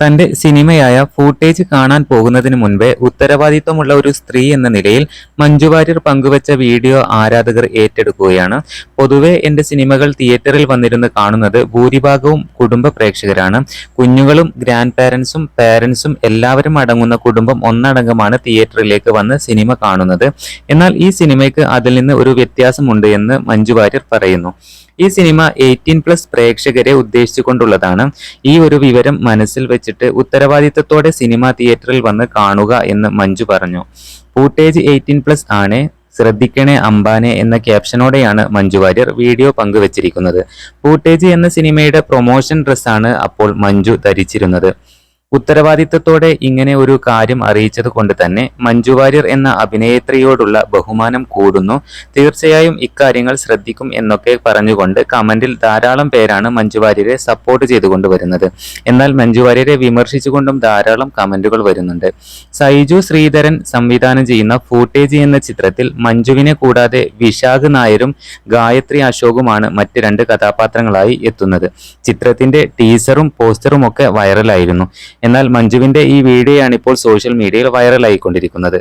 തന്റെ സിനിമയായ ഫൂട്ടേജ് കാണാൻ പോകുന്നതിന് മുൻപേ ഉത്തരവാദിത്വമുള്ള ഒരു സ്ത്രീ എന്ന നിലയിൽ മഞ്ജു വാര്യർ പങ്കുവച്ച വീഡിയോ ആരാധകർ ഏറ്റെടുക്കുകയാണ്. പൊതുവെ എന്റെ സിനിമകൾ തിയേറ്ററിൽ വന്നിരുന്ന് കാണുന്നത് ഭൂരിഭാഗവും കുടുംബ പ്രേക്ഷകരാണ്. കുഞ്ഞുങ്ങളും ഗ്രാൻഡ് പാരൻസും പാരൻസും എല്ലാവരും അടങ്ങുന്ന കുടുംബം ഒന്നടങ്കമാണ് തിയേറ്ററിലേക്ക് വന്ന് സിനിമ കാണുന്നത്. എന്നാൽ ഈ സിനിമയ്ക്ക് അതിൽ നിന്ന് ഒരു വ്യത്യാസമുണ്ട് എന്ന് മഞ്ജു വാര്യർ പറയുന്നു. ഈ സിനിമ എയ്റ്റീൻ പ്ലസ് പ്രേക്ഷകരെ ഉദ്ദേശിച്ചുകൊണ്ടുള്ളതാണ്. ഈ ഒരു വിവരം മനസ്സിൽ വെച്ചിട്ട് ഉത്തരവാദിത്തത്തോടെ സിനിമ തിയേറ്ററിൽ വന്ന് കാണുക എന്ന് മഞ്ജു പറഞ്ഞു. ഫൂട്ടേജ് എയ്റ്റീൻ പ്ലസ് ആണ്. ശ്രദ്ധിക്കണേ അംബാനെ എന്ന ക്യാപ്ഷനോടെയാണ് മഞ്ജു വാര്യർ വീഡിയോ പങ്കുവച്ചിരിക്കുന്നത്. ഫൂട്ടേജ് എന്ന സിനിമയുടെ പ്രൊമോഷൻ ഡ്രസ്സാണ് അപ്പോൾ മഞ്ജു ധരിച്ചിരുന്നത്. ഉത്തരവാദിത്തത്തോടെ ഇങ്ങനെ ഒരു കാര്യം അറിയിച്ചത് കൊണ്ട് തന്നെ മഞ്ജു വാര്യർ എന്ന അഭിനേത്രിയോടുള്ള ബഹുമാനം കൂടുന്നു. തീർച്ചയായും ഇക്കാര്യങ്ങൾ ശ്രദ്ധിക്കും എന്നൊക്കെ പറഞ്ഞുകൊണ്ട് കമന്റിൽ ധാരാളം പേരാണ് മഞ്ജു വാര്യരെ സപ്പോർട്ട് ചെയ്തുകൊണ്ട് വരുന്നത്. എന്നാൽ മഞ്ജു വാര്യരെ വിമർശിച്ചുകൊണ്ടും ധാരാളം കമന്റുകൾ വരുന്നുണ്ട്. സൈജു ശ്രീധരൻ സംവിധാനം ചെയ്യുന്ന ഫൂട്ടേജ് എന്ന ചിത്രത്തിൽ മഞ്ജുവിനെ കൂടാതെ വിശാഖ് നായരും ഗായത്രി അശോകുമാണ് മറ്റ് രണ്ട് കഥാപാത്രങ്ങളായി എത്തുന്നത്. ചിത്രത്തിന്റെ ടീസറും പോസ്റ്ററും ഒക്കെ വൈറലായിരുന്നു. എന്നാൽ മഞ്ജുവിന്റെ ഈ വീഡിയോയാണ് ഇപ്പോൾ സോഷ്യൽ മീഡിയയിൽ വൈറലായിക്കൊണ്ടിരിക്കുന്നത്